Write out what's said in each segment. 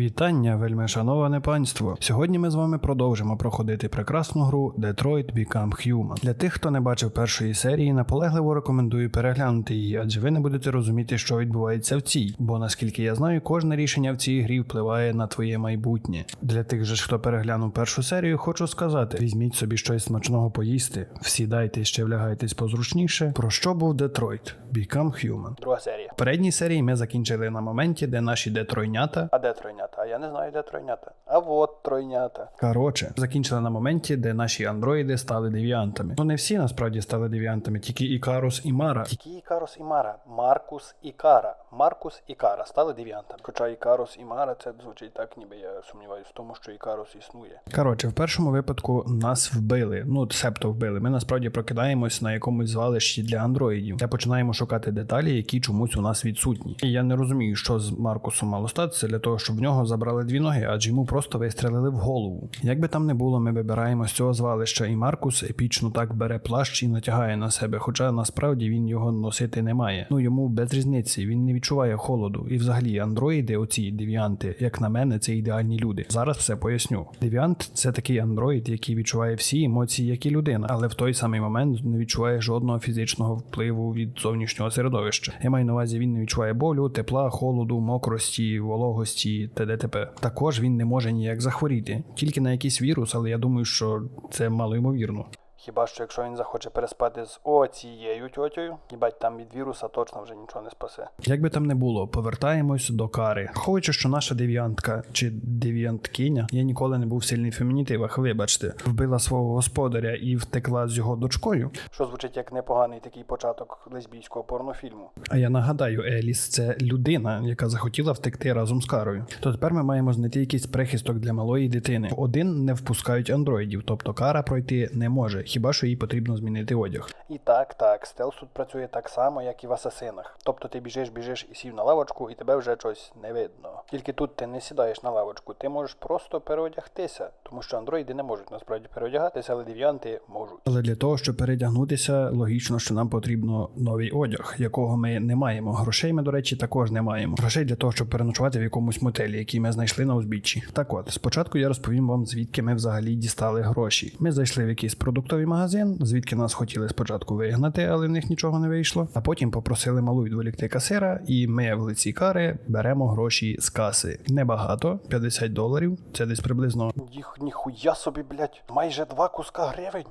Вітання, вельми шановане панство. Сьогодні ми з вами продовжимо проходити прекрасну гру Detroit Become Human. Для тих, хто не бачив першої серії, наполегливо рекомендую переглянути її, адже ви не будете розуміти, що відбувається в цій. Бо наскільки я знаю, кожне рішення в цій грі впливає на твоє майбутнє. Для тих же хто переглянув першу серію, хочу сказати: візьміть собі щось смачного поїсти, всідайте ще влягайтесь позручніше. Про що був Детройт? Become Human. Друга серія. В передній серії ми закінчили на моменті, де наші детройнята А де тройнята? Я не знаю, де тройнята. А от тройнята. Коротше, закінчили на моменті, де наші андроїди стали девіантами. Ну не всі насправді стали девіантами, тільки Ікарус і Мара. Тільки Ікарус і Мара. Маркус і Кара. Маркус і Кара стали дев'янтами. Хоча Ікарус і Мара це звучить так, ніби я сумніваюся в тому, що Ікарус існує. Коротше, в першому випадку нас вбили. Ну, себто вбили. Ми насправді прокидаємось на якомусь звалищі для андроїдів та починаємо шукати деталі, які чомусь у нас відсутні. І я не розумію, що з Маркусом мало статися для того, щоб в нього забрали дві ноги, адже йому просто вистрелили в голову. Як би там не було, ми вибираємо з цього звалища, і Маркус епічно так бере плащ і натягає на себе, хоча насправді він його носити не має. Ну йому без різниці, він не відчуває холоду. І взагалі андроїди, оці девіанти, як на мене, це ідеальні люди. Зараз все поясню. Девіант це такий андроїд, який відчуває всі емоції, як і людина, але в той самий момент не відчуває жодного фізичного впливу від зовнішнього середовища. Я маю на увазі, він не відчуває болю, тепла, холоду, мокрості, вологості, т.д. т.п. Також він не може ніяк захворіти, тільки на якийсь вірус, але я думаю, що це мало ймовірно. Хіба що якщо він захоче переспати з оцією тьотєю, їбать там від віруса точно вже нічого не спасе. Як би там не було, повертаємось до кари. Враховуючи, що наша девіантка чи девіанткиня, я ніколи не був в сильних фемінітивах, вибачте, вбила свого господаря і втекла з його дочкою. Що звучить як непоганий такий початок лесбійського порнофільму. А я нагадаю, Еліс це людина, яка захотіла втекти разом з карою. То тепер ми маємо знайти якийсь прихисток для малої дитини. В Один не впускають андроїдів, тобто кара пройти не може, хіба що їй потрібно змінити одяг. І так, так, стелс тут працює так само, як і в асасинах. Тобто ти біжиш, біжиш і сів на лавочку, і тебе вже щось не видно. Тільки тут ти не сідаєш на лавочку, ти можеш просто переодягтися, тому що андроїди не можуть насправді переодягатися, але девіанти можуть. Але для того, щоб передягнутися, логічно, що нам потрібно новий одяг, якого ми не маємо. Грошей ми, до речі, також не маємо. Грошей для того, щоб переночувати в якомусь мотелі, який ми знайшли на узбіччі. Так от, спочатку я розповім вам, звідки ми взагалі дістали гроші. Ми зайшли в якийсь продуктовий магазин, звідки нас хотіли спочатку вигнати, але в них нічого не вийшло. А потім попросили малу відволікти касира, і ми в лиці кари беремо гроші з каси. Небагато, 50 доларів. Це десь приблизно Їх ніхуя собі, блять, майже два куска гривень.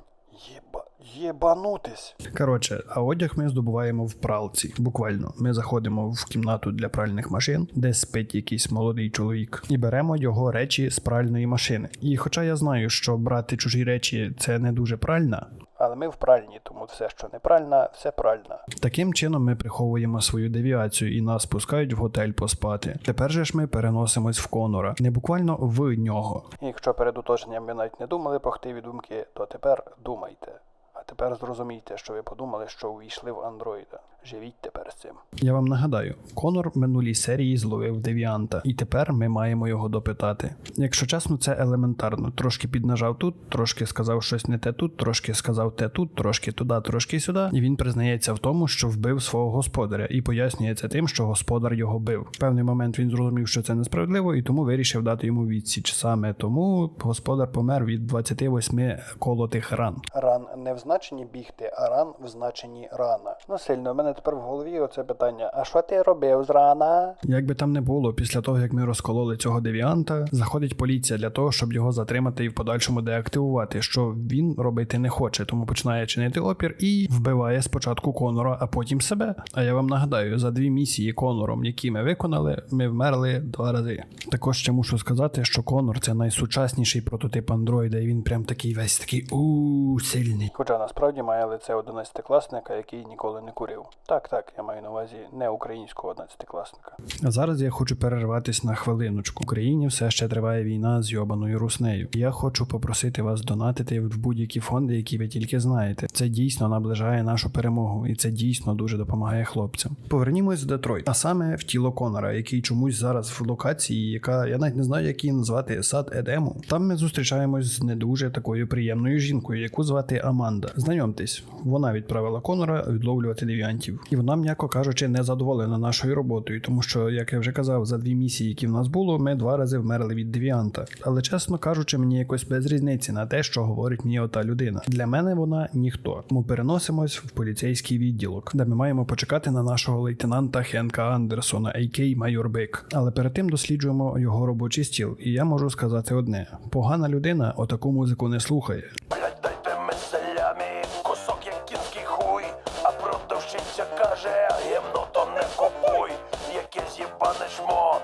Єба. Єбанутись. Коротше, а одяг ми здобуваємо в пралці. Буквально, ми заходимо в кімнату для пральних машин, де спить якийсь молодий чоловік, і беремо його речі з пральної машини. І хоча я знаю, що брати чужі речі це не дуже пральна. Але ми в пральні, тому все, що не пральна, все пральна. Таким чином ми приховуємо свою девіацію і нас пускають в готель поспати. Тепер же ж ми переносимось в Конора, не буквально в нього. І якщо перед уточненням ви навіть не думали про хтиві думки, то тепер думайте. А тепер зрозумійте, що ви подумали, що увійшли в андроїда. Живіть тепер з цим. Я вам нагадаю, Конор в минулій серії зловив девіанта, і тепер ми маємо його допитати. Якщо чесно, це елементарно. Трошки піднажав тут, трошки сказав щось не те тут, трошки сказав те тут, трошки туди, трошки сюди. І він признається в тому, що вбив свого господаря, і пояснює це тим, що господар його бив. В певний момент він зрозумів, що це несправедливо, і тому вирішив дати йому відсіч. Саме тому господар помер від 28 колотих ран. Ран не в значенні бігти, а ран в значенні рана. Ну сильно, в мене тепер в голові оце питання: а що ти робив з рана? Як би там не було, після того як ми розкололи цього девіанта, заходить поліція для того, щоб його затримати і в подальшому деактивувати, що він робити не хоче, тому починає чинити опір і вбиває спочатку Конора, а потім себе. А я вам нагадаю, за дві місії Конором, які ми виконали, ми вмерли два рази. Також ще мушу сказати, що Конор це найсучасніший прототип андроїда, і він прям такий весь такий у сильний. Хоча насправді має лице 11-класника, який ніколи не курив. Так, так, я маю на увазі не українського 11-класника. А зараз я хочу перерватись на хвилиночку. В Україні все ще триває війна з йобаною руснею. Я хочу попросити вас донатити в будь-які фонди, які ви тільки знаєте. Це дійсно наближає нашу перемогу, і це дійсно дуже допомагає хлопцям. Повернімось в Детройт, а саме в тіло Конора, який чомусь зараз в локації, яка я навіть не знаю, як її назвати сад Едему. Там ми зустрічаємось з не дуже такою приємною жінкою, яку звати Аманда. Знайомтесь, вона відправила Конора відловлювати девіантів. Девіантів. І вона, м'яко кажучи, не задоволена нашою роботою, тому що, як я вже казав, за дві місії, які в нас було, ми два рази вмерли від девіанта. Але чесно кажучи, мені якось без різниці на те, що говорить мені ота людина. Для мене вона ніхто. Тому переносимось в поліцейський відділок, де ми маємо почекати на нашого лейтенанта Хенка Андерсона, а.к. майор Бик. Але перед тим досліджуємо його робочий стіл. І я можу сказати одне: погана людина отаку музику не слухає. Продавщиця каже, гімно то не купуй, яке з'їбане шмо.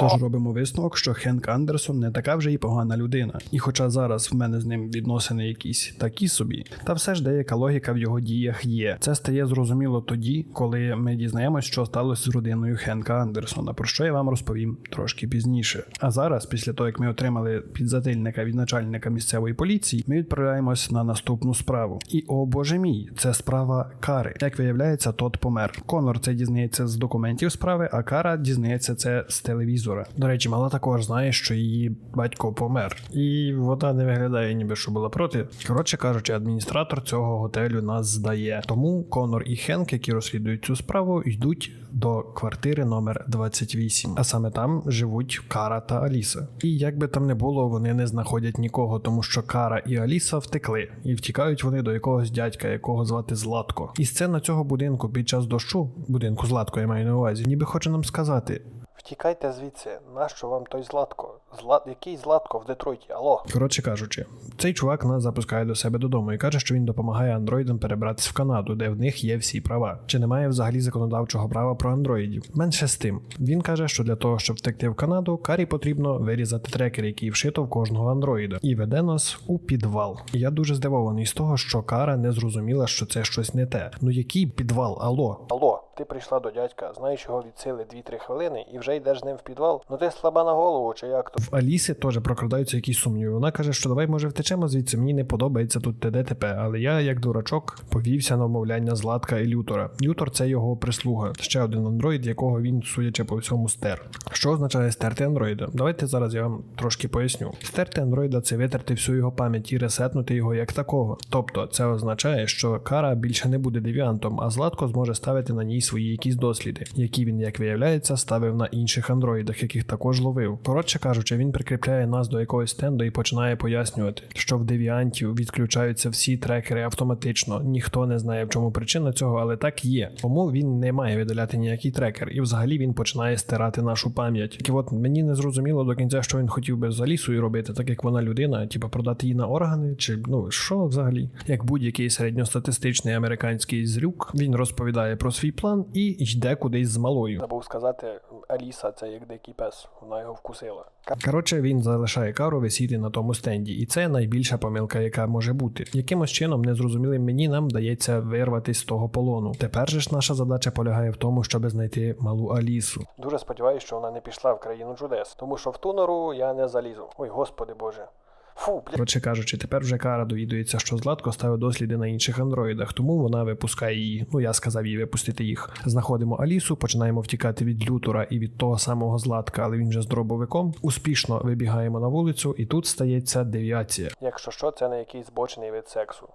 Тож робимо висновок, що Хенк Андерсон не така вже й погана людина. І хоча зараз в мене з ним відносини якісь такі собі, та все ж деяка логіка в його діях є. Це стає зрозуміло тоді, коли ми дізнаємось, що сталося з родиною Хенка Андерсона, про що я вам розповім трошки пізніше. А зараз, після того як ми отримали підзатильника від начальника місцевої поліції, ми відправляємось на наступну справу. І о боже мій, це справа Кари. Як виявляється, тот помер. Конор це дізнається з документів справи, а Кара дізнається це з телевізора. До речі, мала також знає, що її батько помер, і вона не виглядає, ніби що була проти. Коротше кажучи, адміністратор цього готелю нас здає. Тому Конор і Хенк, які розслідують цю справу, йдуть до квартири номер 28. А саме там живуть Кара та Аліса. І як би там не було, вони не знаходять нікого, тому що Кара і Аліса втекли, і втікають вони до якогось дядька, якого звати Златко. І сцена цього будинку під час дощу, будинку Златко, я маю на увазі, ніби хоче нам сказати: Втікайте звідси, нащо вам той Златко? Зла... Який Златко в Детройті? Алло? Коротше кажучи, цей чувак нас запускає до себе додому і каже, що він допомагає андроїдам перебратись в Канаду, де в них є всі права. Чи немає взагалі законодавчого права про андроїдів? Менше з тим. Він каже, що для того, щоб втекти в Канаду, карі потрібно вирізати трекер, який вшито в кожного андроїда, і веде нас у підвал. Я дуже здивований з того, що кара не зрозуміла, що це щось не те. Ну який підвал? Алло? Алло, ти прийшла до дядька, знаєш його від сили 2-3 хвилини і вже йдеш з ним в підвал? Ну ти слаба на голову, чи як то? В Аліси теж прокрадаються якісь сумніви. Вона каже, що давай, може, втечемо звідси. Мені не подобається тут ТДТП, але я, як дурачок, повівся на вмовляння Златка і Лютора. Лютор це його прислуга, ще один андроїд, якого він, судячи по всьому, стер. Що означає стерти андроїда? Давайте зараз я вам трошки поясню. Стерти андроїда це витерти всю його пам'ять і ресетнути його як такого. Тобто, це означає, що кара більше не буде девіантом, а Златко зможе ставити на ній свої якісь досліди, які він, як виявляється, ставив на інших андроїдах, яких також ловив. Коротше кажучи, він прикріпляє нас до якогось стенду і починає пояснювати, що в девіантів відключаються всі трекери автоматично. Ніхто не знає, в чому причина цього, але так є. Тому він не має видаляти ніякий трекер, і взагалі він починає стирати нашу пам'ять. Тільки от мені не зрозуміло до кінця, що він хотів би з Алісою робити, так як вона людина, типу продати її на органи, чи ну що взагалі? Як будь-який середньостатистичний американський зрюк, він розповідає про свій план і йде кудись з малою. Забув сказати, Аліса це як дикий пес, вона його вкусила. Коротше, він залишає кару висіти на тому стенді, і це найбільша помилка, яка може бути. Якимось чином незрозумілим мені нам вдається вирватися з того полону. Тепер же ж наша задача полягає в тому, щоб знайти малу Алісу. Дуже сподіваюся, що вона не пішла в країну чудес, тому що в ту нору я не залізу. Ой, господи боже. Фу, бля. Коротше кажучи, тепер вже кара довідується, що Златко ставив досліди на інших андроїдах, тому вона випускає її. Ну я сказав їй випустити їх. Знаходимо Алісу, починаємо втікати від лютора і від того самого Златка, але він вже з дробовиком. Успішно вибігаємо на вулицю, і тут стається девіація. Якщо що, це не якийсь збочений вид сексу.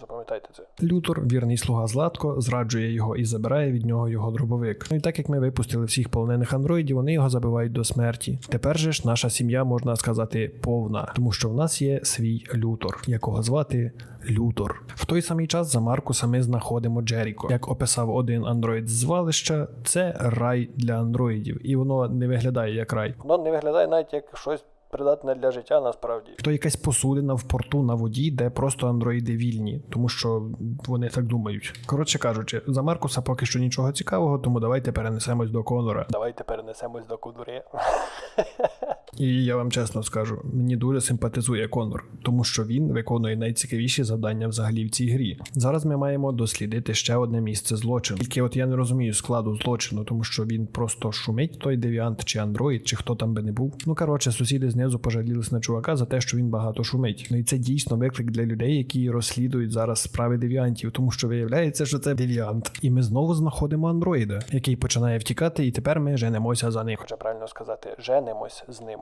Запам'ятайте це. Лютор, вірний слуга Златко, зраджує його і забирає від нього його дробовик. Ну і так як ми випустили всіх полонених андроїдів, вони його забивають до смерті. Тепер же ж наша сім'я можна сказати повна, тому що в нас є свій лютор, якого звати Лютор. В той самий час за Маркуса ми знаходимо Джеріко. Як описав один андроїд з звалища, це рай для андроїдів, і воно не виглядає як рай. Воно не виглядає навіть як щось придатне для життя насправді. То якась посудина в порту на воді, де просто андроїди вільні, тому що вони так думають. Коротше кажучи, за Маркуса поки що нічого цікавого, тому давайте перенесемось до Конора. Давайте перенесемось до кудури. І я вам чесно скажу, мені дуже симпатизує Конор, тому що він виконує найцікавіші завдання взагалі в цій грі. Зараз ми маємо дослідити ще одне місце злочину. Тільки от я не розумію складу злочину, тому що він просто шумить той девіант чи андроїд, чи хто там би не був. Ну коротше, сусіди знизу пожалілись на чувака за те, що він багато шумить. Ну і це дійсно виклик для людей, які розслідують зараз справи девіантів, тому що виявляється, що це девіант. І ми знову знаходимо андроїда, який починає втікати, і тепер ми женемося за ним. Хоча правильно сказати, женимось з ним.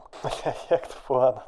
Як то погано.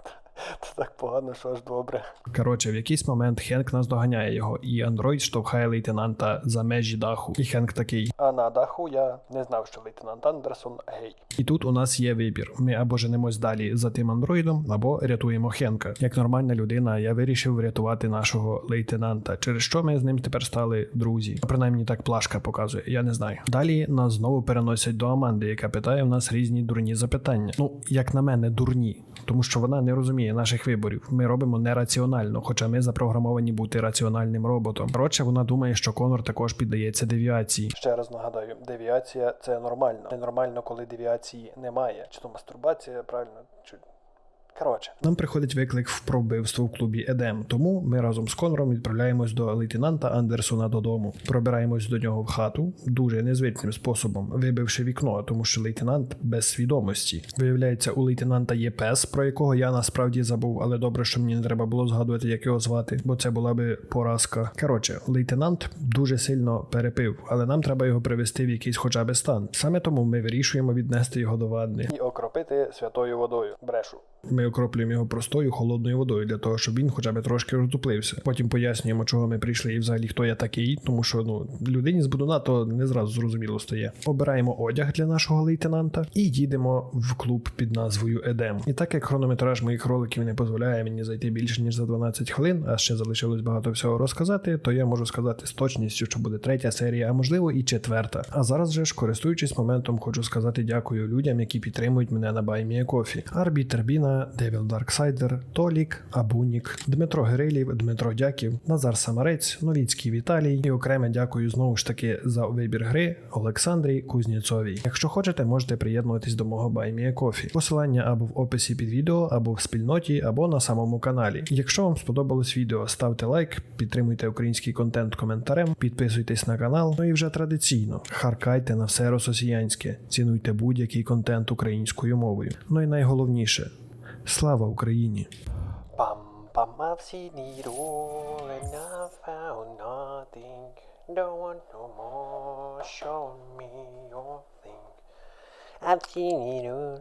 Це так погано, що аж добре. Коротше, в якийсь момент Хенк наздоганяє його, і андроїд штовхає лейтенанта за межі даху. І Хенк такий. А на даху я не знав, що лейтенант Андерсон гей. І тут у нас є вибір: ми або женемось далі за тим андроїдом, або рятуємо Хенка. Як нормальна людина, я вирішив врятувати нашого лейтенанта, через що ми з ним тепер стали друзі. Принаймні так плашка показує, я не знаю. Далі нас знову переносять до Аманди, яка питає в нас різні дурні запитання. Ну, як на мене, дурні, тому що вона не розуміє наших виборів. Ми робимо нераціонально, хоча ми запрограмовані бути раціональним роботом. Коротше, вона думає, що Конор також піддається девіації. Ще раз нагадаю, девіація це нормально. Ненормально, коли девіації немає. Чи то мастурбація, правильно? Чи... Коротше, Нам приходить виклик в пробивство в клубі Едем, тому ми разом з Конором відправляємось до лейтенанта Андерсона додому. Пробираємось до нього в хату дуже незвичним способом, вибивши вікно, тому що лейтенант без свідомості. Виявляється, у лейтенанта є пес, про якого я насправді забув, але добре, що мені не треба було згадувати, як його звати, бо це була би поразка. Коротше, лейтенант дуже сильно перепив, але нам треба його привести в якийсь хоча б стан. Саме тому ми вирішуємо віднести його до ванни. і окропити святою водою. Брешу. Ми окроплюємо його простою холодною водою для того, щоб він хоча б трошки розтоплився. Потім пояснюємо, чого ми прийшли і взагалі хто я такий, тому що ну людині з будуна то не зразу зрозуміло стає. Обираємо одяг для нашого лейтенанта і їдемо в клуб під назвою Едем. І так як хронометраж моїх роликів не дозволяє мені зайти більше ніж за 12 хвилин, а ще залишилось багато всього розказати, то я можу сказати з точністю, що буде третя серія, а можливо і четверта. А зараз же ж, користуючись моментом, хочу сказати дякую людям, які підтримують мене на BuyMeACoffee. Арбі Тербіна, Девіл Дарксайдер, Толік, Абунік, Дмитро Гирилів, Дмитро Дяків, Назар Самарець, Новіцький Віталій. І окреме дякую знову ж таки за вибір гри Олександрі Кузніцовій. Якщо хочете, можете приєднуватись до мого BuyMeACoffee. Посилання або в описі під відео, або в спільноті, або на самому каналі. Якщо вам сподобалось відео, ставте лайк, підтримуйте український контент коментарем, підписуйтесь на канал. Ну і вже традиційно харкайте на все росіянське, цінуйте будь-який контент українською мовою. Ну і найголовніше слава Україні! Pam pam I've seen it all and I found nothing. Don't want no more. Show me your thing. I've seen it all